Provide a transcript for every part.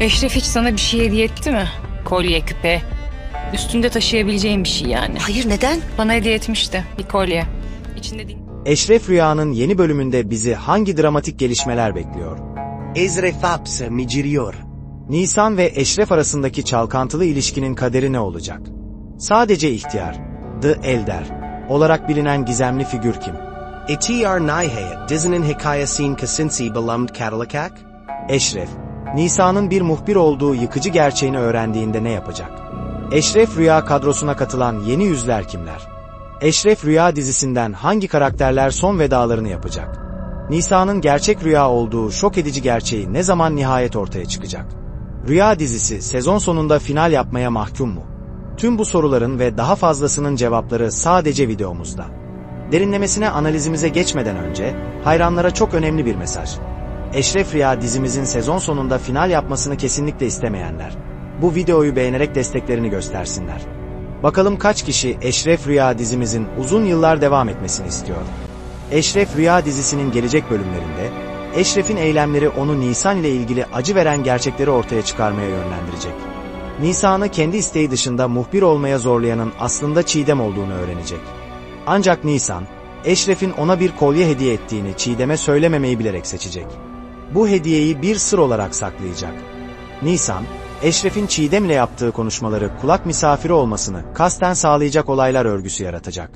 Eşref hiç sana bir şey hediye etti mi? Kolye, küpe. Üstünde taşıyabileceğin bir şey yani. Hayır neden? Bana hediye etmişti bir kolye. İçinde din- Eşref Rüya'nın yeni bölümünde bizi hangi dramatik gelişmeler bekliyor? Ezre Faps mi giriyor? Nisan ve Eşref arasındaki çalkantılı ilişkinin kaderi ne olacak? Sadece ihtiyar, The Elder olarak bilinen gizemli figür kim? İhtiyar Nihayet dizinin hikayesini kasinsi belamd Cadillac? Eşref, Nisan'ın bir muhbir olduğu yıkıcı gerçeğini öğrendiğinde ne yapacak? Eşref Rüya kadrosuna katılan yeni yüzler kimler? Eşref Rüya dizisinden hangi karakterler son vedalarını yapacak? Nisa'nın gerçek rüya olduğu şok edici gerçeği ne zaman nihayet ortaya çıkacak? Rüya dizisi sezon sonunda final yapmaya mahkum mu? Tüm bu soruların ve daha fazlasının cevapları sadece videomuzda. Derinlemesine analizimize geçmeden önce hayranlara çok önemli bir mesaj. Eşref Rüya dizimizin sezon sonunda final yapmasını kesinlikle istemeyenler, bu videoyu beğenerek desteklerini göstersinler. Bakalım kaç kişi Eşref Rüya dizimizin uzun yıllar devam etmesini istiyor. Eşref Rüya dizisinin gelecek bölümlerinde, Eşref'in eylemleri onu Nisan ile ilgili acı veren gerçekleri ortaya çıkarmaya yönlendirecek. Nisan'ı kendi isteği dışında muhbir olmaya zorlayanın aslında Çiğdem olduğunu öğrenecek. Ancak Nisan, Eşref'in ona bir kolye hediye ettiğini Çiğdem'e söylememeyi bilerek seçecek. Bu hediyeyi bir sır olarak saklayacak. Nisan, Eşref'in Çiğdem ile yaptığı konuşmaları kulak misafiri olmasını kasten sağlayacak olaylar örgüsü yaratacak.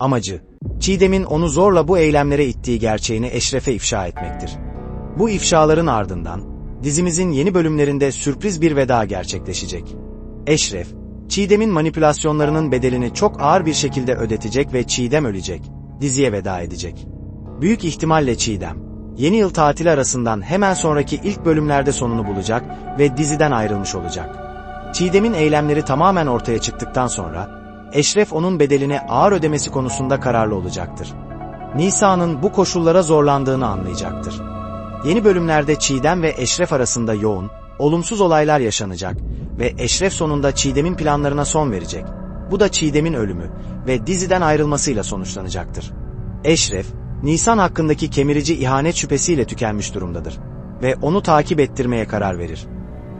Amacı, Çiğdem'in onu zorla bu eylemlere ittiği gerçeğini Eşref'e ifşa etmektir. Bu ifşaların ardından, dizimizin yeni bölümlerinde sürpriz bir veda gerçekleşecek. Eşref, Çiğdem'in manipülasyonlarının bedelini çok ağır bir şekilde ödetecek ve Çiğdem ölecek, diziye veda edecek. Büyük ihtimalle Çiğdem, yeni yıl tatili arasından hemen sonraki ilk bölümlerde sonunu bulacak ve diziden ayrılmış olacak. Çiğdem'in eylemleri tamamen ortaya çıktıktan sonra, Eşref onun bedelini ağır ödemesi konusunda kararlı olacaktır. Nisa'nın bu koşullara zorlandığını anlayacaktır. Yeni bölümlerde Çiğdem ve Eşref arasında yoğun, olumsuz olaylar yaşanacak ve Eşref sonunda Çiğdem'in planlarına son verecek. Bu da Çiğdem'in ölümü ve diziden ayrılmasıyla sonuçlanacaktır. Eşref, Nisan hakkındaki kemirici ihanet şüphesiyle tükenmiş durumdadır ve onu takip ettirmeye karar verir.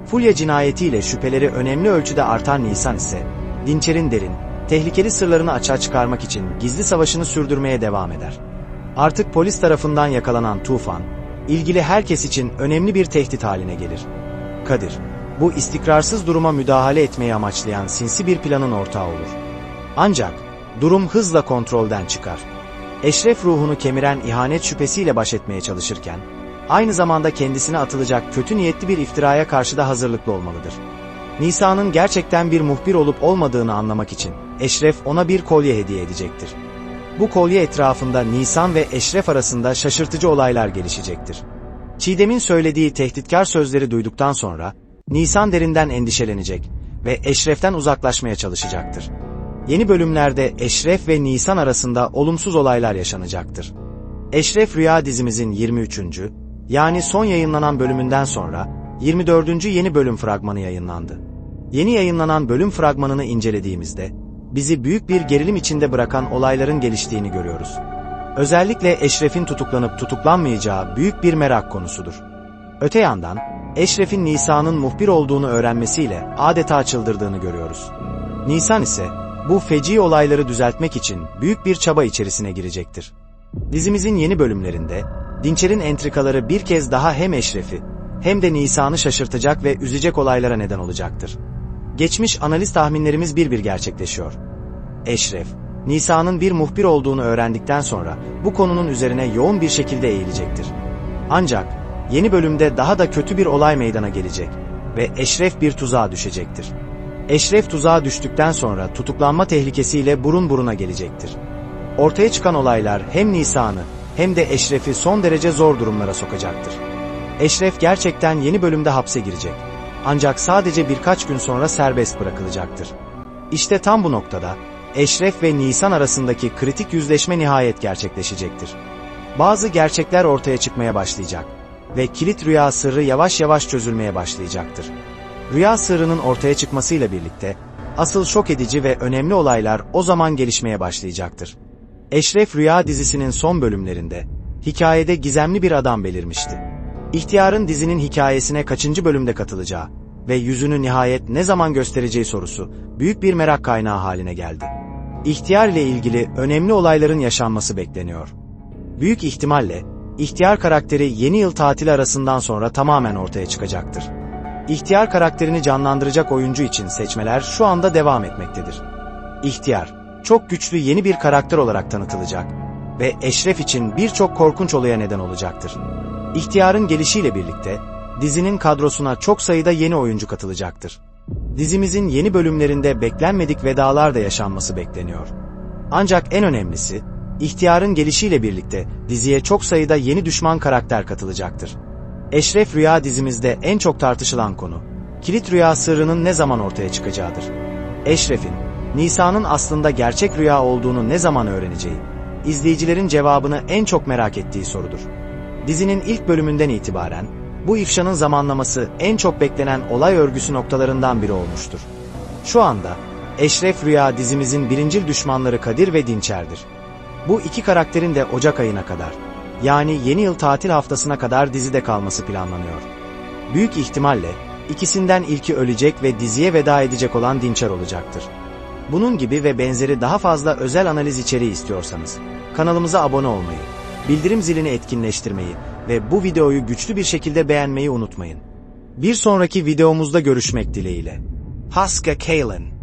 Fulya cinayetiyle şüpheleri önemli ölçüde artan Nisan ise, Dinçer'in derin, tehlikeli sırlarını açığa çıkarmak için gizli savaşını sürdürmeye devam eder. Artık polis tarafından yakalanan Tufan, ilgili herkes için önemli bir tehdit haline gelir. Kadir, bu istikrarsız duruma müdahale etmeyi amaçlayan sinsi bir planın ortağı olur. Ancak, durum hızla kontrolden çıkar. Eşref ruhunu kemiren ihanet şüphesiyle baş etmeye çalışırken, aynı zamanda kendisine atılacak kötü niyetli bir iftiraya karşı da hazırlıklı olmalıdır. Nisa'nın gerçekten bir muhbir olup olmadığını anlamak için Eşref ona bir kolye hediye edecektir. Bu kolye etrafında Nisan ve Eşref arasında şaşırtıcı olaylar gelişecektir. Çiğdem'in söylediği tehditkar sözleri duyduktan sonra Nisan derinden endişelenecek ve Eşref'ten uzaklaşmaya çalışacaktır. Yeni bölümlerde Eşref ve Nisan arasında olumsuz olaylar yaşanacaktır. Eşref Rüya dizimizin 23. yani son yayınlanan bölümünden sonra 24. yeni bölüm fragmanı yayınlandı. Yeni yayınlanan bölüm fragmanını incelediğimizde bizi büyük bir gerilim içinde bırakan olayların geliştiğini görüyoruz. Özellikle Eşref'in tutuklanıp tutuklanmayacağı büyük bir merak konusudur. Öte yandan, Eşref'in Nisa'nın muhbir olduğunu öğrenmesiyle adeta çıldırdığını görüyoruz. Nisan ise bu feci olayları düzeltmek için büyük bir çaba içerisine girecektir. Dizimizin yeni bölümlerinde, Dinçer'in entrikaları bir kez daha hem Eşref'i hem de Nisan'ı şaşırtacak ve üzecek olaylara neden olacaktır. Geçmiş analiz tahminlerimiz bir bir gerçekleşiyor. Eşref, Nisa'nın bir muhbir olduğunu öğrendikten sonra bu konunun üzerine yoğun bir şekilde eğilecektir. Ancak yeni bölümde daha da kötü bir olay meydana gelecek ve Eşref bir tuzağa düşecektir. Eşref tuzağa düştükten sonra tutuklanma tehlikesiyle burun buruna gelecektir. Ortaya çıkan olaylar hem Nisa'nı hem de Eşref'i son derece zor durumlara sokacaktır. Eşref gerçekten yeni bölümde hapse girecek. Ancak sadece birkaç gün sonra serbest bırakılacaktır. İşte tam bu noktada Eşref ve Nisan arasındaki kritik yüzleşme nihayet gerçekleşecektir. Bazı gerçekler ortaya çıkmaya başlayacak ve kilit rüya sırrı yavaş yavaş çözülmeye başlayacaktır. Rüya sırrının ortaya çıkmasıyla birlikte asıl şok edici ve önemli olaylar o zaman gelişmeye başlayacaktır. Eşref Rüya dizisinin son bölümlerinde hikayede gizemli bir adam belirmişti. İhtiyarın dizinin hikayesine kaçıncı bölümde katılacağı ve yüzünü nihayet ne zaman göstereceği sorusu büyük bir merak kaynağı haline geldi. İhtiyar ile ilgili önemli olayların yaşanması bekleniyor. Büyük ihtimalle ihtiyar karakteri yeni yıl tatili arasından sonra tamamen ortaya çıkacaktır. İhtiyar karakterini canlandıracak oyuncu için seçmeler şu anda devam etmektedir. İhtiyar, çok güçlü yeni bir karakter olarak tanıtılacak ve Eşref için birçok korkunç olaya neden olacaktır. İhtiyarın gelişiyle birlikte dizinin kadrosuna çok sayıda yeni oyuncu katılacaktır. Dizimizin yeni bölümlerinde beklenmedik vedalar da yaşanması bekleniyor. Ancak en önemlisi, ihtiyarın gelişiyle birlikte diziye çok sayıda yeni düşman karakter katılacaktır. Eşref Rüya dizimizde en çok tartışılan konu, kilit rüya sırrının ne zaman ortaya çıkacağıdır. Eşref'in, Nisa'nın aslında gerçek rüya olduğunu ne zaman öğreneceği, izleyicilerin cevabını en çok merak ettiği sorudur. Dizinin ilk bölümünden itibaren, bu ifşanın zamanlaması en çok beklenen olay örgüsü noktalarından biri olmuştur. Şu anda, Eşref Rüya dizimizin birincil düşmanları Kadir ve Dinçer'dir. Bu iki karakterin de Ocak ayına kadar, yani yeni yıl tatil haftasına kadar dizide kalması planlanıyor. Büyük ihtimalle ikisinden ilki ölecek ve diziye veda edecek olan Dinçer olacaktır. Bunun gibi ve benzeri daha fazla özel analiz içeriği istiyorsanız kanalımıza abone olmayı, bildirim zilini etkinleştirmeyi ve bu videoyu güçlü bir şekilde beğenmeyi unutmayın. Bir sonraki videomuzda görüşmek dileğiyle. Haska Kalen.